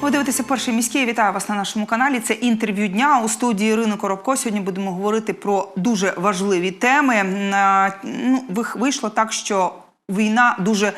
Ви дивитеся перший міський. Вітаю вас на нашому каналі. Це інтерв'ю дня у студії Ірини Коробко. Сьогодні будемо говорити про дуже важливі теми. Ну, вийшло так, що війна дуже.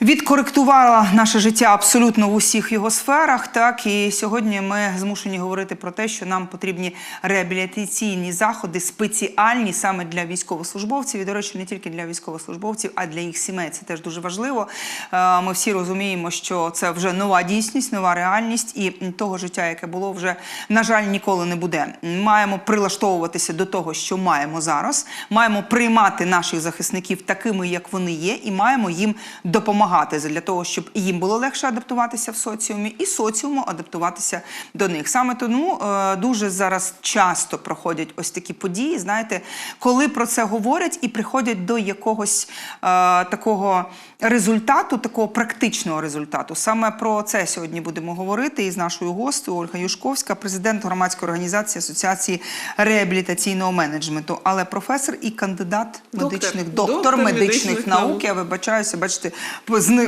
Відкоректувала наше життя абсолютно в усіх його сферах. Так і сьогодні ми змушені говорити про те, що нам потрібні реабілітаційні заходи, спеціальні саме для військовослужбовців. І, до речі, не тільки для військовослужбовців, а для їх сімей. Це теж дуже важливо. Е, Ми всі розуміємо, що це вже нова дійсність, нова реальність, і того життя, яке було вже на жаль, ніколи не буде. Маємо прилаштовуватися до того, що маємо зараз. Маємо приймати наших захисників такими, як вони є, і маємо їм допомагати для того, щоб їм було легше адаптуватися в соціумі, і соціуму адаптуватися до них. Саме тому е, дуже зараз часто проходять ось такі події. Знаєте, коли про це говорять і приходять до якогось е, такого результату, такого практичного результату. Саме про це сьогодні будемо говорити із нашою гостею Ольга Юшковська, президент громадської організації Асоціації реабілітаційного менеджменту, але професор і кандидат Доктор. медичних доктор, Доктор медичних, медичних наук. наук. Я вибачаюся, бачите,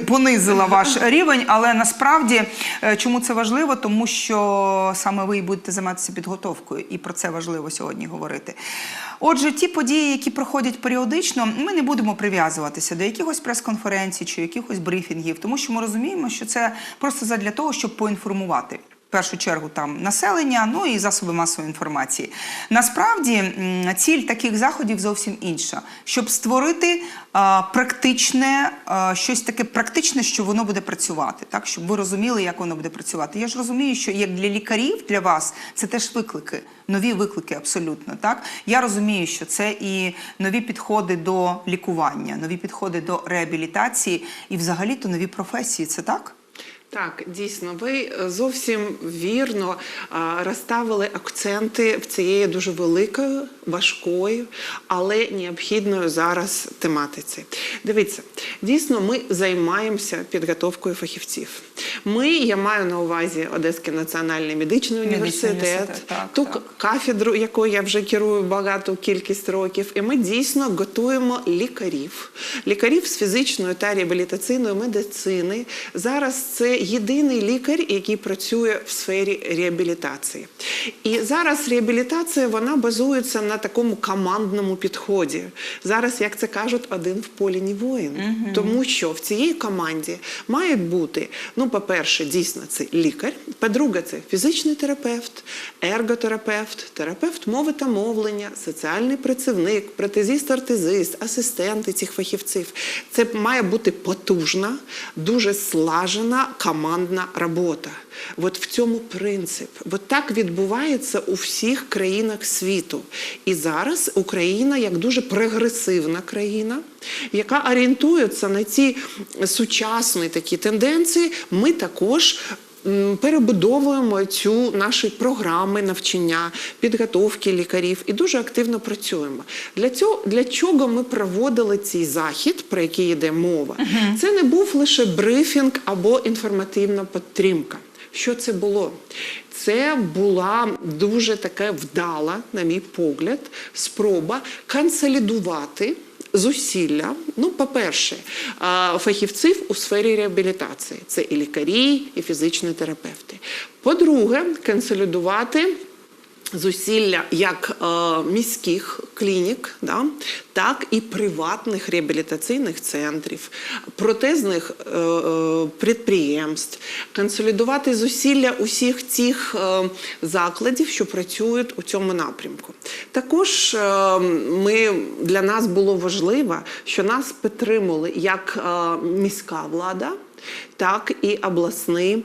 понизила ваш рівень, але насправді е, чому це важливо? Тому що саме ви будете займатися підготовкою, і про це важливо сьогодні говорити. Отже, ті події, які проходять періодично, ми не будемо прив'язуватися до якихось прес-конференцій чи якихось брифінгів, тому що ми розуміємо, що це просто задля того, щоб поінформувати. В першу чергу там населення, ну і засоби масової інформації. Насправді ціль таких заходів зовсім інша, щоб створити а, практичне, а, щось таке практичне, що воно буде працювати, так щоб ви розуміли, як воно буде працювати. Я ж розумію, що як для лікарів, для вас це теж виклики, нові виклики абсолютно. Так я розумію, що це і нові підходи до лікування, нові підходи до реабілітації, і взагалі то нові професії. Це так? Так, дійсно, ви е, зовсім вірно розставили акценти в цієї дуже великої, важкої, але необхідної зараз тематиці. Дивіться, дійсно, ми займаємося підготовкою фахівців. Ми, я маю на увазі Одеський національний медичний університет, університет, так, ту так. кафедру, якою я вже керую багату кількість років, і ми дійсно готуємо лікарів, лікарів з фізичної та реабілітаційної медицини. Зараз це єдиний лікар, який працює в сфері реабілітації. І зараз реабілітація вона базується на такому командному підході. Зараз, як це кажуть, один в полі не воїн. Тому що в цій команді мають бути, ну, по-перше, дійсно, це лікар. По-друге, це фізичний терапевт, ерготерапевт, терапевт мови та мовлення, соціальний працівник, протезіст, ортезист, асистенти цих фахівців. Це має бути потужна, дуже слажена командна робота. От в цьому принцип. От так відбувається у всіх країнах світу. І зараз Україна, як дуже прогресивна країна, яка орієнтується на ці сучасні такі тенденції, ми також. Перебудовуємо цю наші програми навчання, підготовки лікарів і дуже активно працюємо. Для цього для чого ми проводили цей захід, про який йде мова? Це не був лише брифінг або інформативна підтримка. Що це було? Це була дуже така вдала, на мій погляд, спроба консолідувати зусилля. Ну, по-перше, фахівців у сфері реабілітації. Це і лікарі, і фізичні терапевти. По-друге, консолідувати. Зусилля як е, міських клінік, да, так і приватних реабілітаційних центрів, протезних е, е, підприємств, консолідувати зусилля усіх цих е, закладів, що працюють у цьому напрямку. Також е, ми, для нас було важливо, що нас підтримали як е, міська влада. Так і обласні е,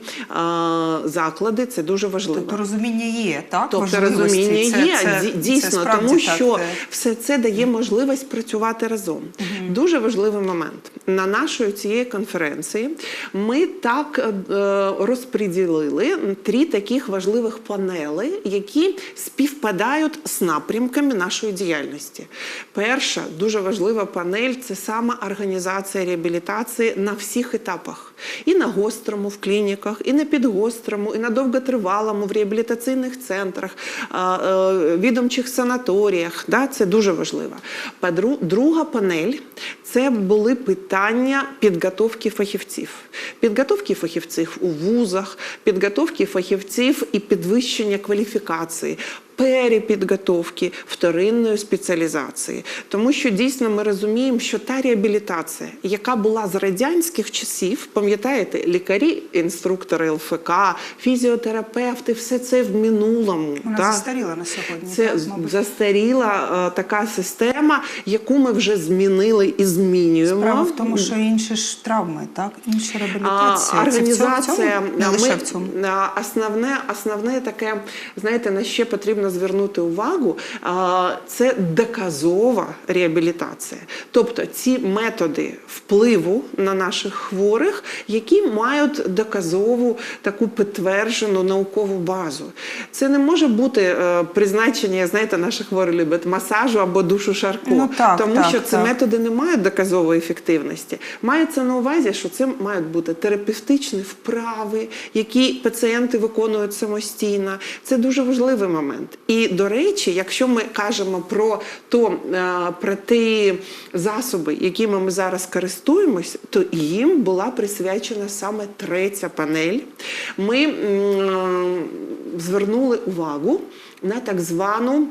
заклади це дуже важливо. Тобто розуміння є, так? Тобто розуміння Це- є це- ді- це дійсно, справді тому так, що е, все це дає можливість працювати разом. Дуже важливий момент. На нашої цієї конференції ми так е, розподілили три таких важливих панели, які співпадають з напрямками нашої діяльності. Перша дуже важлива панель це саме організація реабілітації на всіх етапах. І на гострому в клініках, і на підгострому, і на довготривалому в реабілітаційних центрах, е, відомчих санаторіях. Да, це дуже важливо. Друга панель це були питання підготовки фахівців. Підготовки фахівців у вузах, підготовки фахівців і підвищення кваліфікації. Перепідготовки вторинної спеціалізації, тому що дійсно ми розуміємо, що та реабілітація, яка була з радянських часів, пам'ятаєте, лікарі, інструктори ЛФК, фізіотерапевти, все це в минулому. Вона да? застаріла на сьогодні. Це так, застаріла е, така система, яку ми вже змінили і змінюємо. Справа в тому, що інші ж травми, так? Інша А, реабілітація. Це в організація цьому? А, лише ми, в цьому. основне, основне таке, знаєте, на ще потрібно звернути увагу. Це доказова реабілітація. Тобто ці методи впливу на наших хворих, які мають доказову таку підтверджену наукову базу. Це не може бути е, призначення, знаєте, наші хворі люблять масажу або душу шарко, Ну, так, тому так, що це так. методи не мають доказової ефективності. Мається на увазі, що це мають бути терапевтичні вправи, які пацієнти виконують самостійно. Це дуже важливий момент. І до речі, якщо ми кажемо про то е, про ті засоби, якими ми зараз користуємось, то їм була присвячена саме третя панель. Ми звернули увагу на так звану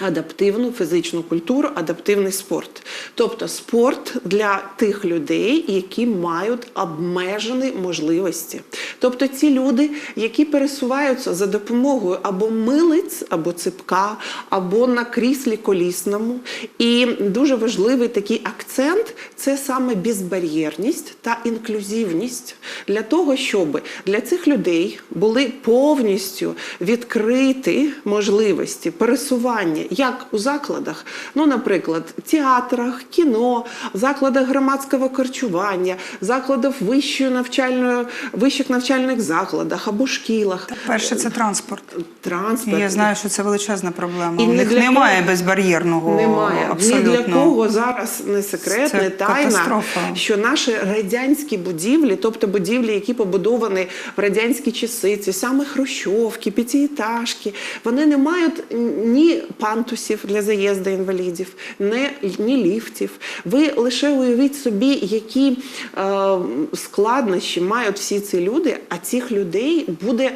адаптивну фізичну культуру, адаптивний спорт. Тобто спорт для тих людей, які мають обмежені можливості. Тобто ці люди, які пересуваються за допомогою або милиць, або ципка, або на кріслі колісному. І дуже важливий такий акцент це саме безбар'єрність та інклюзивність для того, щоб для цих людей були повністю відкриті можливості пересування як у закладах, ну, наприклад, театрах, кіно, закладах громадського харчування, закладах вищої навчальної, вищих навчальних закладах або шкілах. Перше, це транспорт. Транспорт. Я знаю, що це величезна проблема. І У них немає кого- безбар'єрного Немає. абсолютно. Ні для кого зараз не секрет, Це не тайна, катастрофа. що наші радянські будівлі, тобто будівлі, які побудовані в радянські часи, ці саме хрущовки, п'ятиэтажки, вони не мають ні пантусів для заїзду інвалідів, не ні ліфтів. Ви лише уявіть собі, які е, складнощі мають всі ці люди, а цих людей буде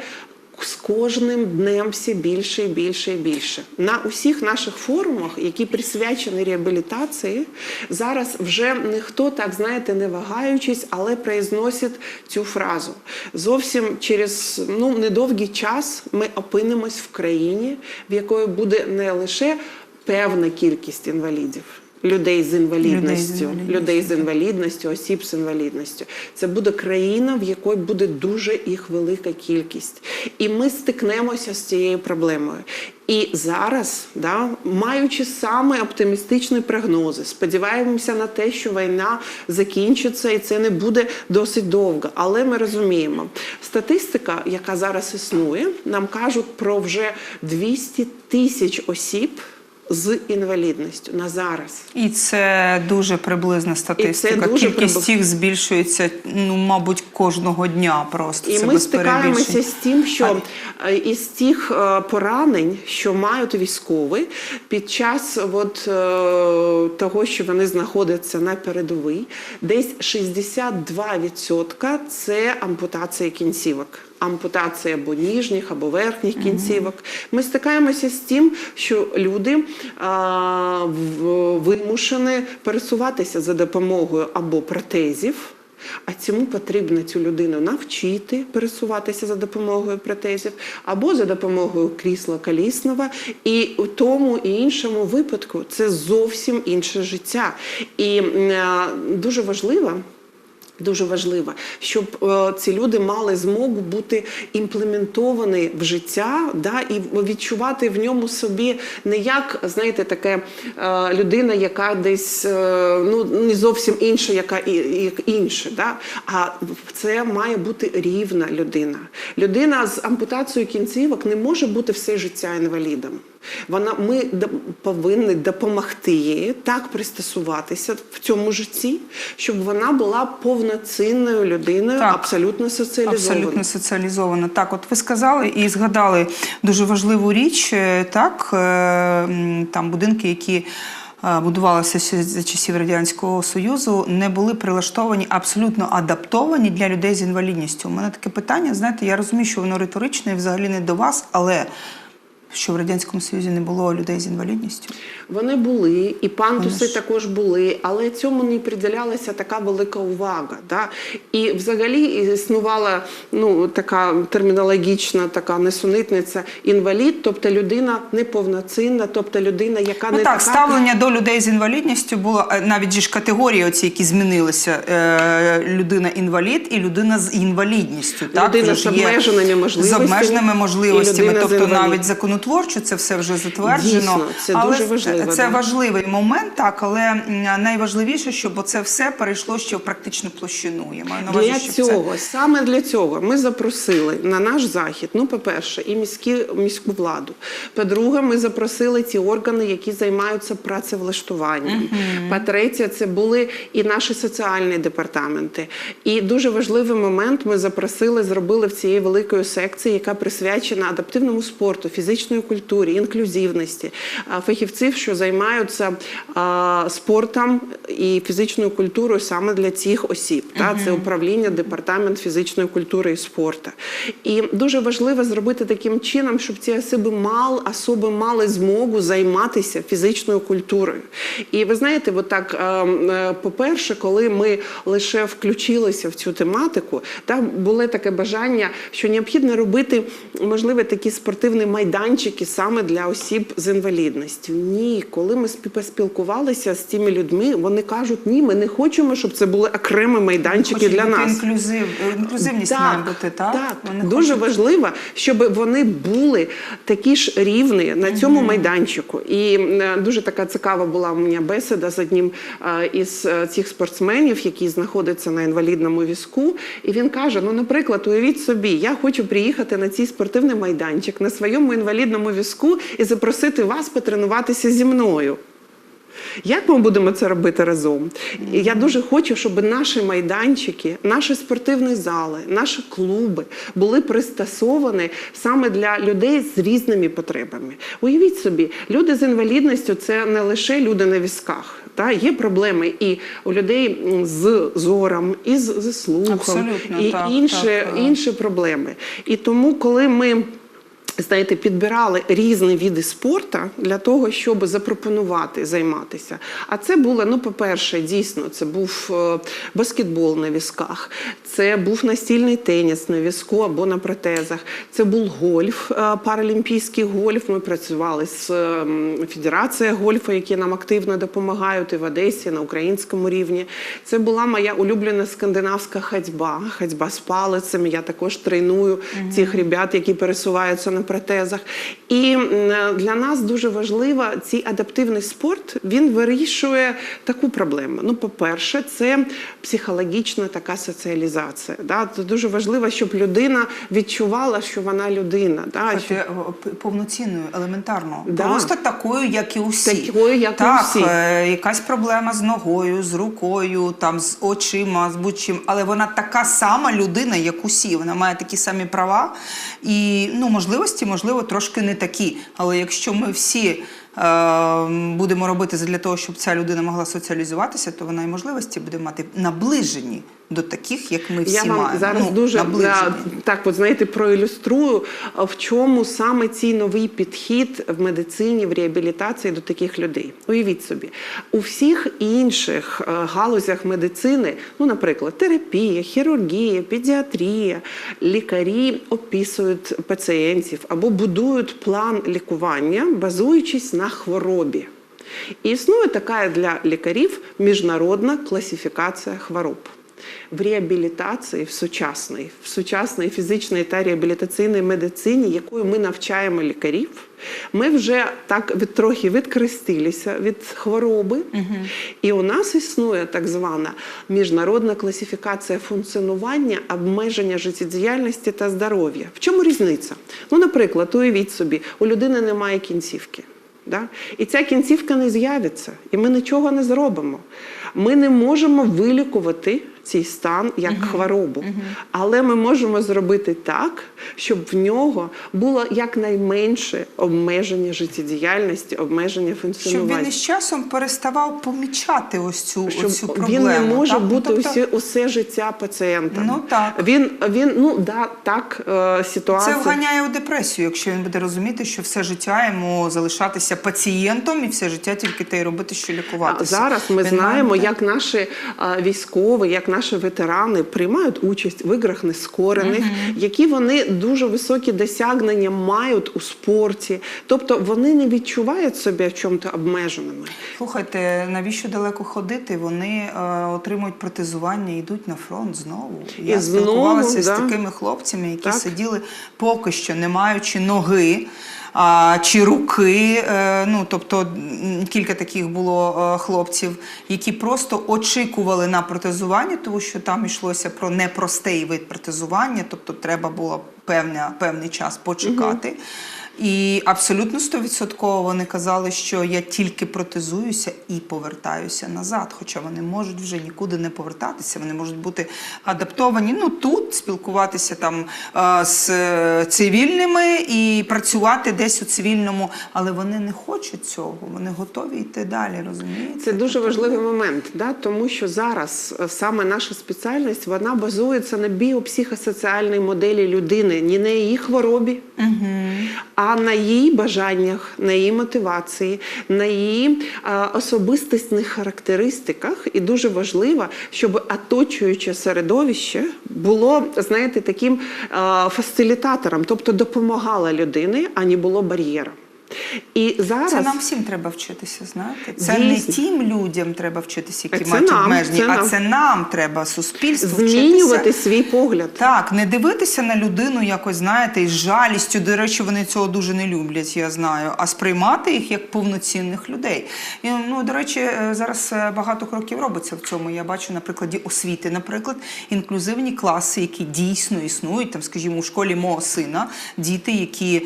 з кожним днем все більше і більше і більше. На усіх наших форумах, які присвячені реабілітації, зараз вже ніхто так знаєте, не вагаючись, але произносить цю фразу. Зовсім через ну недовгий час ми опинимось в країні, в якої буде не лише певна кількість інвалідів. Людей з інвалідністю, людей з інвалідністю, осіб з інвалідністю. Це буде країна, в якій буде дуже їх велика кількість. І ми стикнемося з цією проблемою. І зараз, да, маючи саме оптимістичні прогнози, сподіваємося на те, що війна закінчиться і це не буде досить довго. Але ми розуміємо, статистика, яка зараз існує, нам кажуть про вже 200 тисяч осіб з інвалідністю на зараз. І це дуже приблизна статистика. дуже Кількість прибли- їх збільшується, ну, мабуть, кожного дня просто. І це ми стикаємося з тим, що е, із тих е, поранень, що мають військові під час от, е, того, що вони знаходяться на передовій, десь 62% це ампутація кінцівок. Ампутація або ніжніх, або верхніх кінцівок. Ми стикаємося з тим, що люди а, вимушені пересуватися за допомогою або протезів. А цьому потрібно цю людину навчити пересуватися за допомогою протезів або за допомогою крісла колісного. І у тому і іншому випадку це зовсім інше життя. І а, дуже важливо. Дуже важливо, щоб е, ці люди мали змогу бути імплементовані в життя, да, і відчувати в ньому собі не як знаєте, таке е, людина, яка десь е, ну не зовсім інша, яка і, як інша, да, а це має бути рівна людина. Людина з ампутацією кінцівок не може бути все життя інвалідом. Вона ми повинні допомогти їй так пристосуватися в цьому житті, щоб вона була повноцінною людиною, Так. абсолютно соціалізованою. Абсолютно соціалізована. Так, от ви сказали і згадали дуже важливу річ. е, Так, е, там будинки, які е, будувалися за часів Радянського Союзу, не були прилаштовані, абсолютно адаптовані для людей з інвалідністю. У мене таке питання, знаєте, я розумію, що воно риторичне і взагалі не до вас, але що в Радянському Союзі не було людей з інвалідністю? Вони були, і пандуси Вони ж- також були, але цьому не приділялася така велика увага. Да? І взагалі існувала ну, така термінологічна така несунитниця інвалід, тобто людина неповноцінна, тобто людина, яка Ну не так, така. ставлення до людей з інвалідністю було е, навіть ж категорії, оці, які змінилися: е, людина інвалід і людина з інвалідністю. Людина Вже з обмеженими можливостями з обмеженими можливостями. Тобто навіть законотворчо це все вже затверджено. Дійсно, це але дуже важливо, Це да. важливий момент, так але найважливіше, щоб це все перейшло ще в практичну площину. Я маю на увазі, Для щоб цього, саме для цього, ми запросили на наш захід, ну, по-перше, і міські, міську владу. По-друге, ми запросили ті органи, які займаються працевлаштуванням. По-третє, це були і наші соціальні департаменти. І дуже важливий момент ми запросили, зробили в цієї великої секції, яка присвячена адаптивному спорту, фізичної культурі, інклюзивності, фахівців, що займаються спортом і фізичною культурою саме для цих осіб. Та це управління, департамент фізичної культури і спорту. І дуже важливо зробити таким чином, щоб ці особи мали, особи мали змогу займатися фізичною культурою. І ви знаєте, от так, е, по-перше, коли ми лише включилися в цю тематику, та було таке бажання, що необхідно робити, можливо, такі спортивні майданчики саме для осіб з інвалідністю. Ні, коли ми спі- поспілкувалися з тими людьми, вони кажуть, ні, ми не хочемо, щоб це були окремі майданчики Хочуть для нас. Інклюзив, інклюзивність має бути, так? Так, Вони дуже хочуть- важливо, щоб вони були такі ж рівні на цьому майданчику. І дуже така цікава була у мене бесіда з одним е, із е, цих спортсменів, який знаходиться на інвалідному візку. І він каже: ну, наприклад, уявіть собі, я хочу приїхати на цей спортивний майданчик на своєму інвалідному візку і запросити вас потренуватися зі мною. Як ми будемо це робити разом? І я дуже хочу, щоб наші майданчики, наші спортивні зали, наші клуби були пристосовані саме для людей з різними потребами. Уявіть собі, люди з інвалідністю це не лише люди на візках. Та є проблеми і у людей з зором, і з, з слухом, Абсолютно, і так, інші, так, так. інші проблеми. І тому, коли ми знаєте, підбирали різні види спорту для того, щоб запропонувати займатися. А це було, ну, по-перше, дійсно, це був е, баскетбол на візках, це був настільний теніс на візку або на протезах, це був гольф, е, паралімпійський гольф. Ми працювали з ем, Федерацією гольфу, які нам активно допомагають і в Одесі, на українському рівні. Це була моя улюблена скандинавська ходьба, ходьба з палицями. Я також треную цих ребят, які пересуваються на протезах. І для нас дуже важливо цей адаптивний спорт. Він вирішує таку проблему. Ну, по-перше, це психологічна така соціалізація. Да? Це дуже важливо, щоб людина відчувала, що вона людина. Да? Що- повноцінною, елементарно. Да. Просто такою, як і усі. Такою, як і так, усі. е, якась проблема з ногою, з рукою, там, з очима, з будь-чим. Але вона така сама людина, як усі. Вона має такі самі права і ну, можливості, можливо, трошки не такі. Але якщо ми всі. Е, Будемо робити для того, щоб ця людина могла соціалізуватися, то вона і можливості буде мати наближені до таких, як ми всі Я вам маємо. зараз Ну, дуже да, так, от знаєте, проілюструю, в чому саме цей новий підхід в медицині, в реабілітації до таких людей. Уявіть собі, у всіх інших е, галузях медицини, ну, наприклад, терапія, хірургія, педіатрія, лікарі описують пацієнтів або будують план лікування, базуючись на хворобі. І існує така для лікарів міжнародна класифікація хвороб. в реабілітації в сучасній, в сучасній фізичній та реабілітаційній медицині, якою ми навчаємо лікарів. Ми вже так від трохи відкрестилися від хвороби, і у нас існує так звана міжнародна класифікація функціонування, обмеження життєдіяльності та здоров'я. В чому різниця? Ну, наприклад, уявіть собі, у людини немає кінцівки. Да? І ця кінцівка не з'явиться, і ми нічого не зробимо. Ми не можемо вилікувати цей стан як хворобу, але ми можемо зробити так, щоб в нього було якнайменше обмеження життєдіяльності, обмеження функціонування. Щоб він із часом переставав помічати ось цю, Щоб ось цю проблему. він не може так? Ну, бути тобто усі, усе життя пацієнтом. Ну, так. Він, він ну да, так, е, ситуація. Це вганяє у депресію, якщо він буде розуміти, що все життя йому залишатися пацієнтом і все життя тільки те й робити, що А лікуватися. Зараз ми Він знаємо, має- як наші а, військові, як наші ветерани приймають участь в іграх нескорених, які вони дуже високі досягнення мають у спорті. Тобто вони не відчувають себе в чому-то обмеженими. Слухайте, навіщо далеко ходити? Вони е, отримують протезування і йдуть на фронт знову. Я знову, спілкувалася з такими хлопцями, які Так. сиділи поки що не маючи ноги. Чи руки, е, ну тобто кілька таких було е, хлопців, які просто очікували на протезування, тому що там йшлося про непростий вид протезування, тобто треба було певна, певний час почекати. І абсолютно стовідсотково вони казали, що я тільки протезуюся і повертаюся назад. Хоча вони можуть вже нікуди не повертатися, вони можуть бути адаптовані ну тут, спілкуватися там е, з е, цивільними і працювати десь у цивільному, але вони не хочуть цього. Вони готові йти далі. Розумієте? Це дуже важливий момент, да? тому що зараз е, саме наша спеціальність вона базується на біопсихосоціальній моделі людини, не на її хворобі, а на її бажаннях, на її мотивації, на її е, особистісних характеристиках. І дуже важливо, щоб оточуюче середовище було, знаєте, таким е, фасилітатором, тобто допомагало людині, а не було бар'єром. І зараз Це нам всім треба вчитися, знаєте. Це Дійсно. не тим людям треба вчитися, які Це мають нам, обмеження, це а нам. це нам треба суспільству змінювати вчитися. свій погляд. Так, не дивитися на людину якось, знаєте, із жалістю. До речі, вони цього дуже не люблять, я знаю, а сприймати їх як повноцінних людей. І, ну, до речі, е, зараз е, багато кроків робиться в цьому. Я бачу на прикладі освіти, наприклад, інклюзивні класи, які дійсно існують. Там, скажімо, у школі мого сина діти, які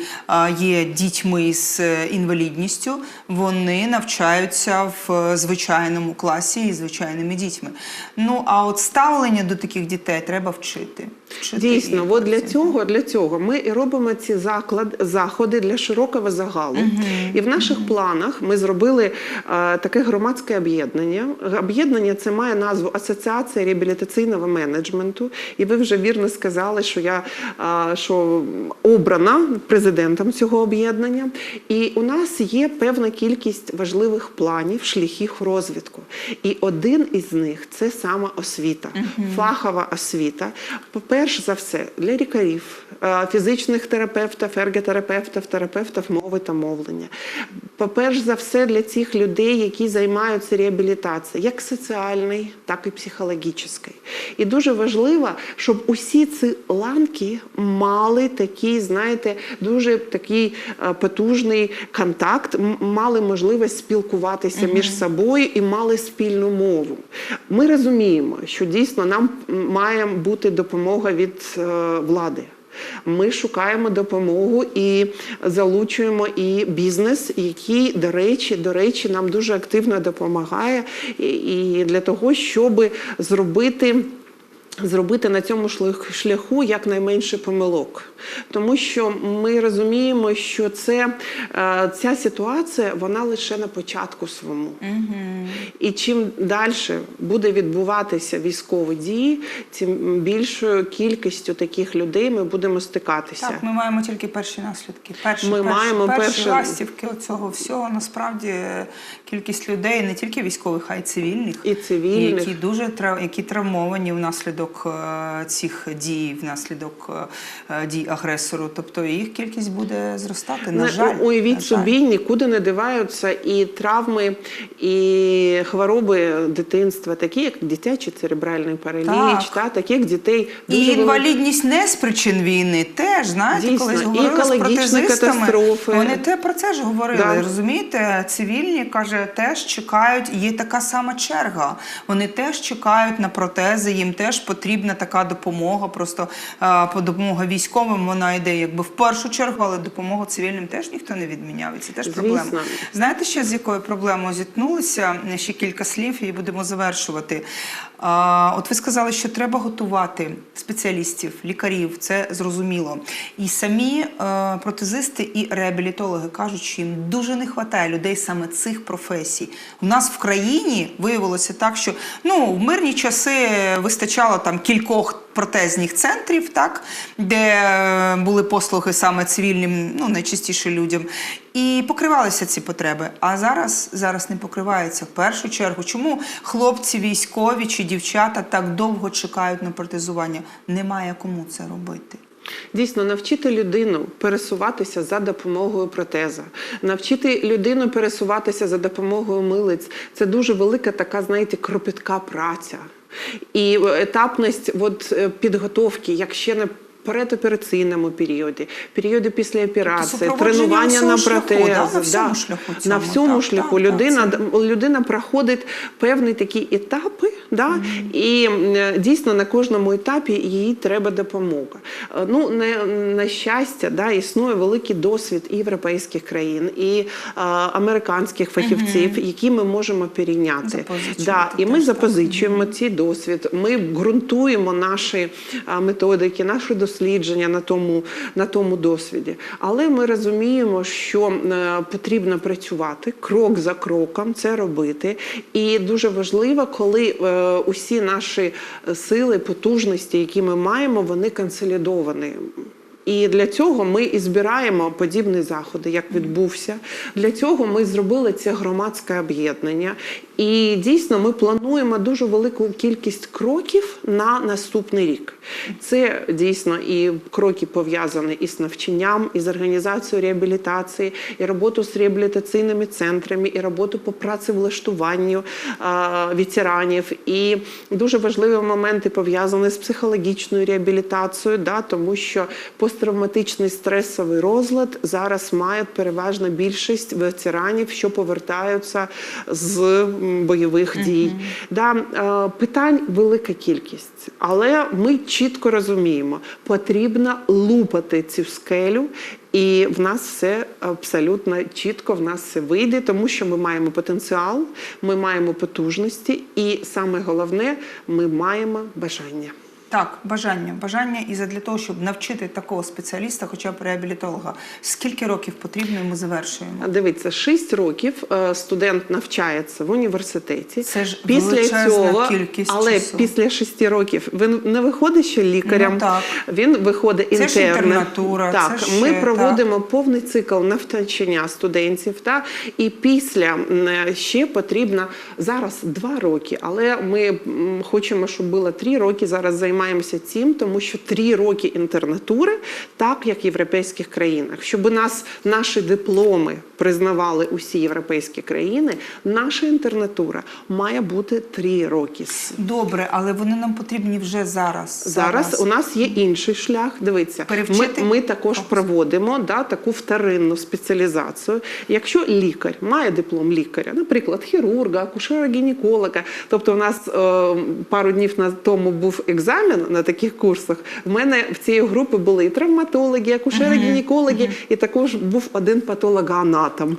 є дітьми з е, інвалідністю, вони навчаються в е, звичайному класі і звичайними дітьми. Ну а от ставлення до таких дітей треба вчити. Дійсно, от для цього, для цього ми і робимо ці заклад, заходи для широкого загалу. І в наших планах ми зробили е, таке громадське об'єднання. Об'єднання це має назву Асоціація реабілітаційного менеджменту. І ви вже вірно сказали, що я е, що обрана президентом цього об'єднання. І у нас є певна кількість важливих планів, шляхів розвитку. І один із них це саме освіта, фахова освіта. Перш за все, для лікарів, е, фізичних терапевтів, ерготерапевтів, терапевтів мови та мовлення. Перш за все, для цих людей, які займаються реабілітацією, як соціальний, так і психологічний. І дуже важливо, щоб усі ці ланки мали такий, знаєте, дуже такий е, потужний контакт, мали можливість спілкуватися між собою і мали спільну мову. Ми розуміємо, що дійсно нам має бути допомога від е, влади. Ми шукаємо допомогу і залучуємо і бізнес, який, до речі, до речі, нам дуже активно допомагає і, для того, щоб зробити. Зробити на цьому шлях- шляху якнайменше помилок, тому що ми розуміємо, що це е, ця ситуація вона лише на початку своєму. І чим далі буде відбуватися військові дії, тим більшою кількістю таких людей ми будемо стикатися. Так, ми маємо тільки перші наслідки. Перші, Ми перші, маємо перші перші- ластівки цього всього. Насправді е, кількість людей, не тільки військових, а й цивільних, І цивільних. які дуже які травмовані внаслідок внаслідок е, цих дій, внаслідок е, дій агресору. Тобто їх кількість буде зростати. На жаль, уявіть собі, нікуди не диваються і травми, і хвороби дитинства, такі як дитячий церебральний параліч, Так. та, таких дітей І дуже велика- інвалідність не з причин війни теж, знаєте, Дійсно, колись говорили з протезистами. Вони те про це ж говорили. Да. Розумієте, цивільні каже, теж чекають. Є така сама черга. Вони теж чекають на протези. Їм теж потрібна така допомога. Просто по допомога військовим вона йде якби в першу чергу, але допомогу цивільним теж ніхто не відміняв. І це теж Звісно. проблема. Знаєте, ще з якою проблемою зіткнулися? Ще кілька слів і будемо завершувати. От ви сказали, що треба готувати спеціалістів, лікарів, це зрозуміло. І самі е, протезисти і реабілітологи кажуть, що їм дуже не вистачає людей саме цих професій. У нас в країні виявилося так, що ну, в мирні часи вистачало там кількох протезних центрів, так, де е, були послуги саме цивільним, ну найчастіше людям, і покривалися ці потреби. А зараз, зараз не покриваються в першу чергу. Чому хлопці військові чи дівчата так довго чекають на протезування? Немає кому це робити. Дійсно, навчити людину пересуватися за допомогою протеза, навчити людину пересуватися за допомогою милиць це дуже велика така, знаєте, кропітка праця. І етапність от, е, підготовки, як ще не передопераційному періоді, періоди після операції, супроводження тренування на шляху, да, на всьому шляху на всьому так, шляху так, так, людина, це- людина проходить певні такі етапи, да, і дійсно на кожному етапі їй треба допомога. Е, Ну, на, на щастя, да, існує великий досвід і європейських країн, і е, американських фахівців, які ми можемо перейняти. Да, і ми так. запозичуємо цей досвід. Ми ґрунтуємо наші методики, наші дослідження на тому, на тому досвіді. Але ми розуміємо, що е, потрібно працювати крок за кроком, це робити. І дуже важливо, коли е, усі наші сили, потужності, які ми маємо, вони консолідовані. І для цього ми і збираємо подібні заходи, як відбувся. Для цього ми зробили це громадське об'єднання. І дійсно ми плануємо дуже велику кількість кроків на наступний рік. Це дійсно і кроки пов'язані із навчанням, із організацією реабілітації, і роботу з реабілітаційними центрами, і роботу по працевлаштуванню ветеранів. І дуже важливі моменти пов'язані з психологічною реабілітацією, да, тому що посттравматичний стресовий розлад зараз має переважно більшість ветеранів, що повертаються з бойових дій. Да, е, питань велика кількість, але ми чітко розуміємо, потрібно лупати цю скелю. І в нас все абсолютно чітко, в нас все вийде, тому що ми маємо потенціал, ми маємо потужності, і саме головне, ми маємо бажання. Так, бажання, бажання, і для того, щоб навчити такого спеціаліста, хоча б реабілітолога, скільки років потрібно, ми завершуємо. Дивіться, 6 років е, студент навчається в університеті. Це ж після цього, кількість але часу. після 6 років він не виходить ще лікарем. Ну, так. Він виходить Це ж інтернатура, Так, це ми ще, проводимо повний цикл навчання студентів. Та і після ще потрібно зараз 2 роки, але ми хочемо, щоб було 3 роки. Зараз займаємося цим, тому що 3 роки інтернатури, так як в європейських країнах, щоб нас наші дипломи признавали усі європейські країни, наша інтернатура має бути 3 роки. Добре, але вони нам потрібні вже зараз. Зараз у нас є інший шлях. Дивіться, ми, Перевчити? ми також проводимо да, таку вторинну спеціалізацію. Якщо лікар має диплом лікаря, наприклад, хірурга, акушера, гінеколога, тобто у нас е, пару днів на тому був екзамен на таких курсах. В мене в цієї групи були і травматологи, і акушери, гінекологи, і також був один патологоанатом.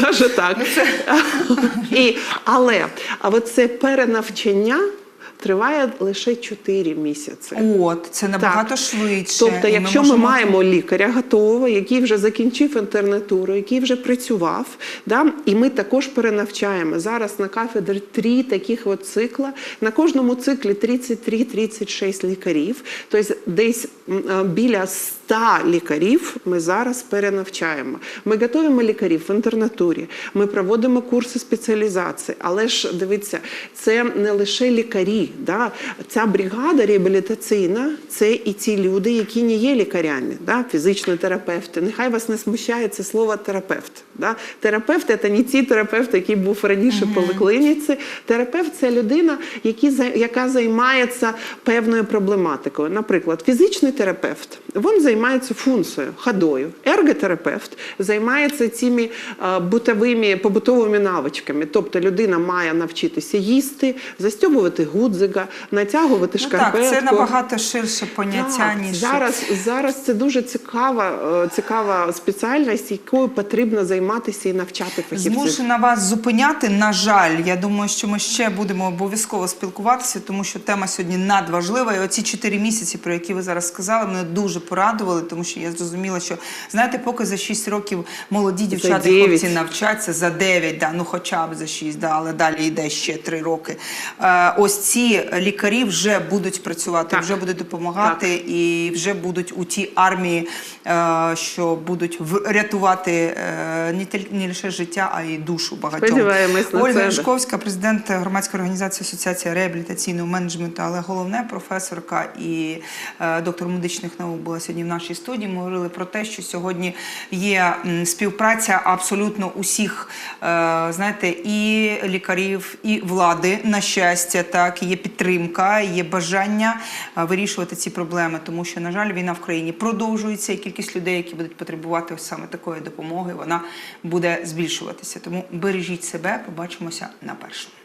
Тож так. І, але а от це перенавчання. Триває лише 4 місяці. От, це набагато швидше. Тобто, якщо ми, можемо- маємо лікаря готового, який вже закінчив інтернатуру, який вже працював, да, і ми також перенавчаємо. Зараз на кафедрі три таких от цикла. На кожному циклі 33-36 лікарів, тобто десь е, біля 100 лікарів ми зараз перенавчаємо. Ми готуємо лікарів в інтернатурі, ми проводимо курси спеціалізації. Але ж дивіться, це не лише лікарі. Да? Ця бригада реабілітаційна це і ті люди, які не є лікарями, да? фізичні терапевти. Нехай вас не смущає це слово терапевт. Да? Терапевт це не ті терапевт, який був раніше в поліклініці. Терапевт це людина, які, яка займається певною проблематикою. Наприклад, фізичний терапевт він займається функцією, ходою. Ерготерапевт займається цими е, бутовими побутовими навичками. Тобто людина має навчитися їсти, застьобувати гудзика, натягувати Ну, шкарпетку. так, це набагато ширше поняття, ніж зараз, зараз це дуже цікава, е, цікава спеціальність, якою потрібно займатися і навчати фахівців. Змушена вас зупиняти. На жаль, я думаю, що ми ще будемо обов'язково спілкуватися, тому що тема сьогодні надважлива. І оці чотири місяці, про які ви зараз сказали, мене дуже порадували, тому що я зрозуміла, що знаєте, поки за 6 років молоді дівчата і хлопці навчаться за 9, да, ну хоча б за 6, да, але далі йде ще 3 роки. Е, ось ці лікарі вже будуть працювати, Так. вже будуть допомагати і вже будуть у тій армії, е, що будуть рятувати е, не тільки не лише життя, а й душу багатьом. Ольга. Яшковська, президент громадської організації Асоціація реабілітаційного менеджменту, але головне професорка і е, доктор медичних наук була сьогодні в нашій студії. Ми говорили про те, що сьогодні є співпраця абсолютно усіх, е, знаєте, і лікарів, і влади на щастя, так є підтримка, є бажання е, вирішувати ці проблеми, тому що на жаль, війна в країні продовжується, і кількість людей, які будуть потребувати саме такої допомоги, вона буде збільшуватися. Тому бережіть себе, побачимося на першому.